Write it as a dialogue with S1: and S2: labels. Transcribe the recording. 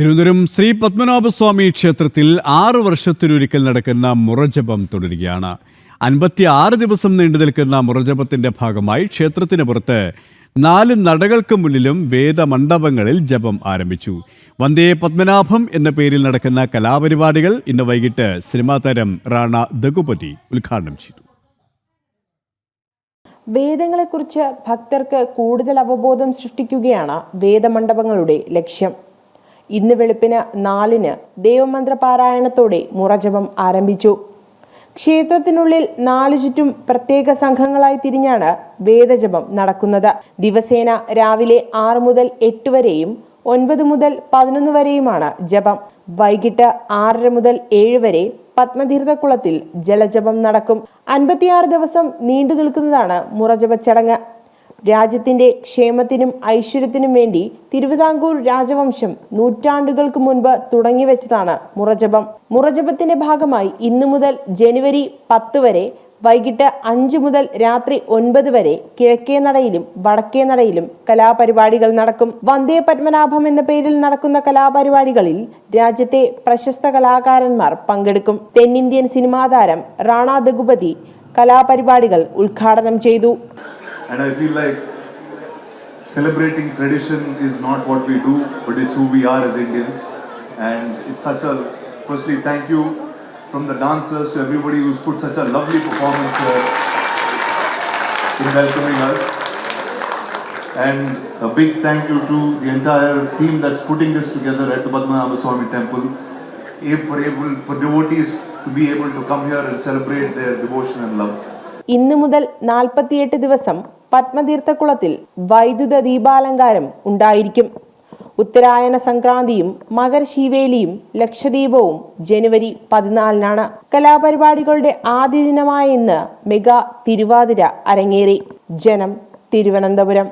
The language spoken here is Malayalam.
S1: തിരുവനന്തപുരം ശ്രീ പത്മനാഭസ്വാമി ക്ഷേത്രത്തിൽ ആറ് വർഷത്തിലൊരിക്കൽ നടക്കുന്ന മുറജപം തുടരുകയാണ്. അൻപത്തി ആറ് ദിവസം നീണ്ടു നിൽക്കുന്ന മുറജപത്തിന്റെ ഭാഗമായി ക്ഷേത്രത്തിന് പുറത്ത് നാല് നടകൾക്ക് മുന്നിലും വേദമണ്ഡപങ്ങളിൽ ജപം ആരംഭിച്ചു. വന്ദേ പത്മനാഭം എന്ന പേരിൽ നടക്കുന്ന കലാപരിപാടികൾ ഇന്ന് വൈകിട്ട് സിനിമാ താരം റാണ ദഗുപതി ഉദ്ഘാടനം ചെയ്തു.
S2: വേദങ്ങളെക്കുറിച്ച് ഭക്തർക്ക് കൂടുതൽ അവബോധം സൃഷ്ടിക്കുകയാണ് വേദമണ്ഡപങ്ങളുടെ ലക്ഷ്യം. ഇന്ന് വെളുപ്പിന് നാലിന് ദേവമന്ത്ര പാരായണത്തോടെ മുറജപം ആരംഭിച്ചു. ക്ഷേത്രത്തിനുള്ളിൽ നാലു ചുറ്റും പ്രത്യേക സംഘങ്ങളായി തിരിഞ്ഞാണ് വേദജപം നടക്കുന്നത്. ദിവസേന രാവിലെ ആറ് മുതൽ എട്ട് വരെയും ഒൻപത് മുതൽ പതിനൊന്ന് വരെയുമാണ് ജപം. വൈകിട്ട് ആറര മുതൽ ഏഴ് വരെ പത്മതീർത്ഥക്കുളത്തിൽ ജലജപം നടക്കും. അൻപത്തിയാറ് ദിവസം നീണ്ടു നിൽക്കുന്നതാണ് മുറജപ ചടങ്ങ് രാജ്യത്തിന്റെ ക്ഷേമത്തിനും ഐശ്വര്യത്തിനും വേണ്ടി തിരുവിതാംകൂർ രാജവംശം നൂറ്റാണ്ടുകൾക്ക് മുൻപ് തുടങ്ങിവെച്ചതാണ് മുറജപം. മുറജപത്തിന്റെ ഭാഗമായി ഇന്നു മുതൽ ജനുവരി പത്ത് വരെ വൈകിട്ട് അഞ്ച് മുതൽ രാത്രി ഒൻപത് വരെ കിഴക്കേ നടയിലും വടക്കേ നടയിലും കലാപരിപാടികൾ നടക്കും. വന്ദേ പത്മനാഭം എന്ന പേരിൽ നടക്കുന്ന കലാപരിപാടികളിൽ രാജ്യത്തെ പ്രശസ്ത കലാകാരന്മാർ പങ്കെടുക്കും. തെന്നിന്ത്യൻ സിനിമാതാരം റാണ ദഗുപതി കലാപരിപാടികൾ ഉദ്ഘാടനം ചെയ്തു.
S3: And I feel like celebrating tradition is not what we do, but is who we are as Indians. And it's such a, firstly, thank you from the dancers to everybody who's put such a lovely performance here in welcoming us. And a big thank you to the entire team that's putting this together at the Padmanabha Swami Temple, ab- for, able, for devotees to be able to come here and celebrate their devotion and love.
S2: ഇന്നു മുതൽ നാൽപ്പത്തിയെട്ട് ദിവസം പത്മതീർത്ഥക്കുളത്തിൽ വൈദ്യുത ദീപാലങ്കാരം ഉണ്ടായിരിക്കും. ഉത്തരായന സംക്രാന്തിയും മകരശീവേലിയും ലക്ഷദ്വീപവും ജനുവരി പതിനാലിനാണ് കലാപരിപാടികളുടെ ആദ്യ ദിനമായ ഇന്ന് മെഗാ തിരുവാതിര അരങ്ങേറി. ജനം തിരുവനന്തപുരം.